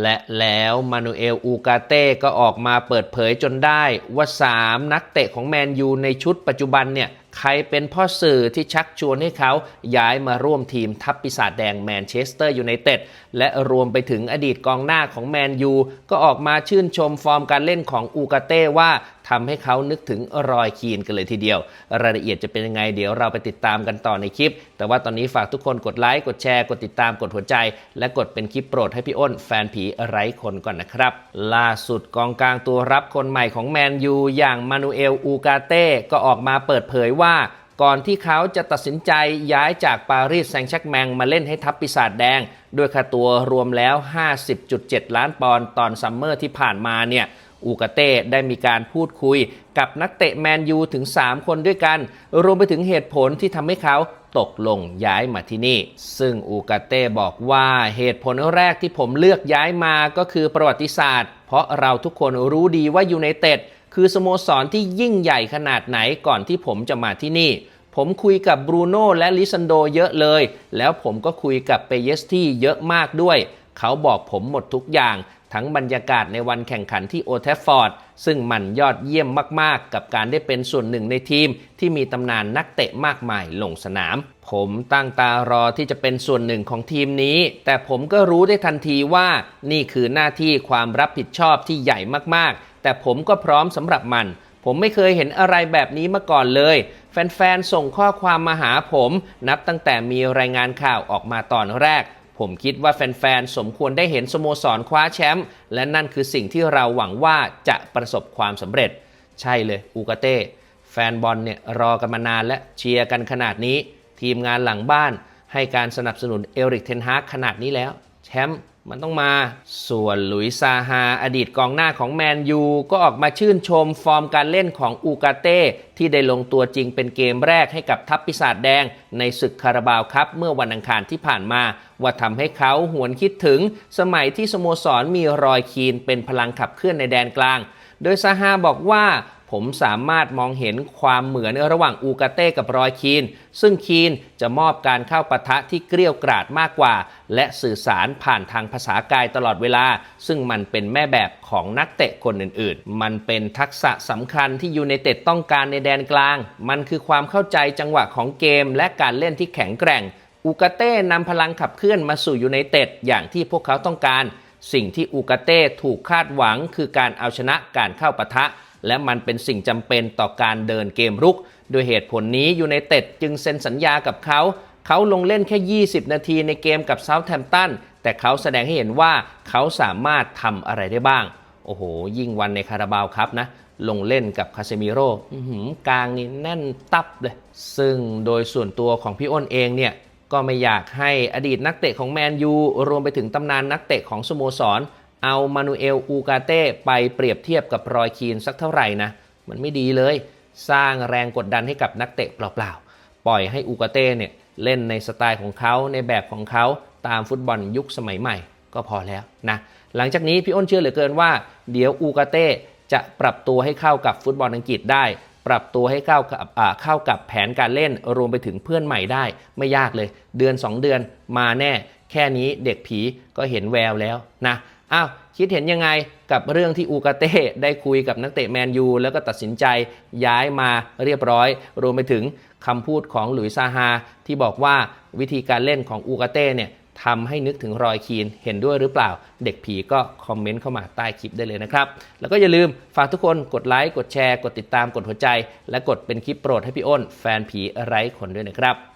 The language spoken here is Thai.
และแล้วมานูเอลอูกาเต้ก็ออกมาเปิดเผยจนได้ว่า 3 นักเตะของแมนยูในชุดปัจจุบันเนี่ย ใครเป็นพ่อสื่อที่ชักชวนให้เขาย้ายมาร่วมทีมทัพปีศาจแดงแมนเชสเตอร์ยูไนเต็ดและรวมไปถึงอดีตกองหน้าของแมนยูก็ออกมาชื่นชมฟอร์มการเล่นของอูกาเต้ว่าทำให้เขานึกถึงรอยคีนกันเลยทีเดียว รายละเอียดจะเป็นยังไงเดี๋ยวเราไปติดตามกันต่อในคลิป แต่ว่าตอนนี้ฝากทุกคนกดไลค์กดแชร์กดติดตามกดหัวใจ และกดเป็นคลิปโปรดให้พี่อ้นแฟนผีไร้คนก่อนนะครับ ล่าสุดกองกลางตัวรับคนใหม่ของแมนยูอย่างมานูเอลอูกาเต้ก็ออกมาเปิดเผยว่าก่อนที่เขาจะตัดสินใจย้ายจากปารีสแซงต์แชร์กแมงมาเล่นให้ทัพปีศาจแดง ด้วยค่าตัวรวมแล้ว 50.7 ล้านปอนด์ตอนซัมเมอร์ที่ผ่านมาเนี่ยอูกาเต้ได้มีการพูดคุยกับนักเตะแมนยูถึง 3 คนด้วยกัน รวมไปถึงเหตุผลที่ทำให้เขาตกลงย้ายมาที่นี่ ซึ่งอูกาเต้บอกว่าเหตุผลแรกที่ผมเลือกย้ายมาก็คือประวัติศาสตร์ เพราะเราทุกคนรู้ดีว่ายูไนเต็ด คือสโมสรที่ยิ่งใหญ่ขนาดไหนก่อนที่ผมจะมาที่นี่ ผมคุยกับบรูโน่และลิซันโดเยอะเลย แล้วผมก็คุยกับเปเยสที่เยอะมากด้วย เขาบอกผมหมดทุกอย่าง ทั้งบรรยากาศในวันแข่งขันที่โอเทฟฟอร์ด ซึ่งมันยอดเยี่ยมมากๆ กับการได้เป็นส่วนหนึ่งในทีม ที่มีตำนานนักเตะมากมายลงสนาม ผมตั้งตารอที่จะเป็นส่วนหนึ่งของทีมนี้ แต่ผมก็รู้ได้ทันทีว่านี่คือหน้าที่ความรับผิดชอบที่ใหญ่มากๆ แต่ผมก็พร้อมสำหรับมัน ผมไม่เคยเห็นอะไรแบบนี้มาก่อนเลย แฟนๆ ส่งข้อความมาหาผม นับตั้งแต่มีรายงานข่าวออกมาตอนแรก ผมคิดว่าแฟนๆ สมควรได้เห็นสโมสรคว้าแชมป์และนั่นคือสิ่งที่เราหวังว่าจะประสบความสำเร็จ ใช่เลยอูกาเต้แฟนบอลเนี่ยรอกันมานานและเชียร์กันขนาดนี้ ทีมงานหลังบ้านให้การสนับสนุนเอริกเทนฮากขนาดนี้แล้ว แชมป์ มันต้องมา ส่วนหลุยซาฮาอดีตกองหน้าของแมนยูก็ออกมาชื่นชมฟอร์มการเล่นของอูกาเต้ ที่ได้ลงตัวจริงเป็นเกมแรกให้กับทัพปีศาจแดง ในศึกคาราบาวครับ เมื่อวันอังคารที่ผ่านมา ว่าทำให้เขาหวนคิดถึง สมัยที่สโมสรมีรอยคีนเป็นพลังขับเคลื่อนในแดนกลาง โดยซาฮาบอกว่า ผมสามารถมองเห็นความเหมือนระหว่างอูกาเต้กับรอยคีน ซึ่งคีนจะมอบการเข้าปะทะที่เกลี้ยวกราดมากกว่า และสื่อสารผ่านทางภาษากายตลอดเวลา ซึ่งมันเป็นแม่แบบของนักเตะคนอื่นๆ มันเป็นทักษะสำคัญที่ยูไนเต็ดต้องการในแดนกลาง มันคือความเข้าใจจังหวะของเกม และการเล่นที่แข็งแกร่ง อูกาเต้นำพลังขับเคลื่อนมาสู่ยูไนเต็ดอย่างที่พวกเขาต้องการ สิ่งที่อูกาเต้ถูกคาดหวังคือการเอาชนะการเข้าปะทะ และมันเป็นสิ่งจำเป็นต่อการเดินเกมรุก โดยเหตุผลนี้ยูไนเต็ดจึงเซ็นสัญญากับเขา เขาลงเล่นแค่ 20 นาทีในเกมกับเซาท์แฮมป์ตันแต่เขาแสดงให้เห็นว่าเขาสามารถทำอะไรได้บ้าง โอ้โห ยิ่งวันในคาราบาวครับนะ ลงเล่นกับคาเซมิโร่กลางนี่แน่นตับเลย ซึ่งโดยส่วนตัวของพี่อ้นเองเนี่ยก็ไม่อยากให้อดีตนักเตะของแมนยูรวมไปถึงตำนานนักเตะของสโมสร เอามานูเอลอูกาเต้ไปเปรียบเทียบกับรอยคีนสักเท่าไหร่นะ มันไม่ดีเลย สร้างแรงกดดันให้กับนักเตะเปล่าๆ ปล่อยให้อูกาเต้เนี่ยเล่นในสไตล์ของเขาในแบบของเขาตามฟุตบอลยุคสมัยใหม่ก็พอแล้วนะ หลังจากนี้พี่อ้นเชื่อเหลือเกินว่า เดี๋ยวอูกาเต้จะปรับตัวให้เข้ากับฟุตบอลอังกฤษได้ ปรับตัวให้เข้ากับเข้ากับแผนการเล่นรวมไปถึงเพื่อนใหม่ได้ ไม่ยากเลย เดือน 2 เดือนมาแน่ แค่นี้เด็กผีก็เห็นแววแล้วนะ อ้าวคิดเห็นยังไงกับเรื่องที่อูกาเต้ได้คุยกับนักเตะแมนยูแล้วก็ตัดสินใจย้ายมาเรียบร้อย รวมไปถึงคำพูดของหลุยส์ซาฮาที่บอกว่าวิธีการเล่นของอูกาเต้เนี่ยทำให้นึกถึงรอยคีนเห็นด้วยหรือเปล่า เด็กผีก็คอมเมนต์เข้ามาใต้คลิปได้เลยนะครับ แล้วก็อย่าลืมฝากทุกคนกดไลค์ กดแชร์ กดติดตาม กดหัวใจ และกดเป็นคลิปโปรดให้พี่อ้น แฟนผีไร้ขนด้วยนะครับ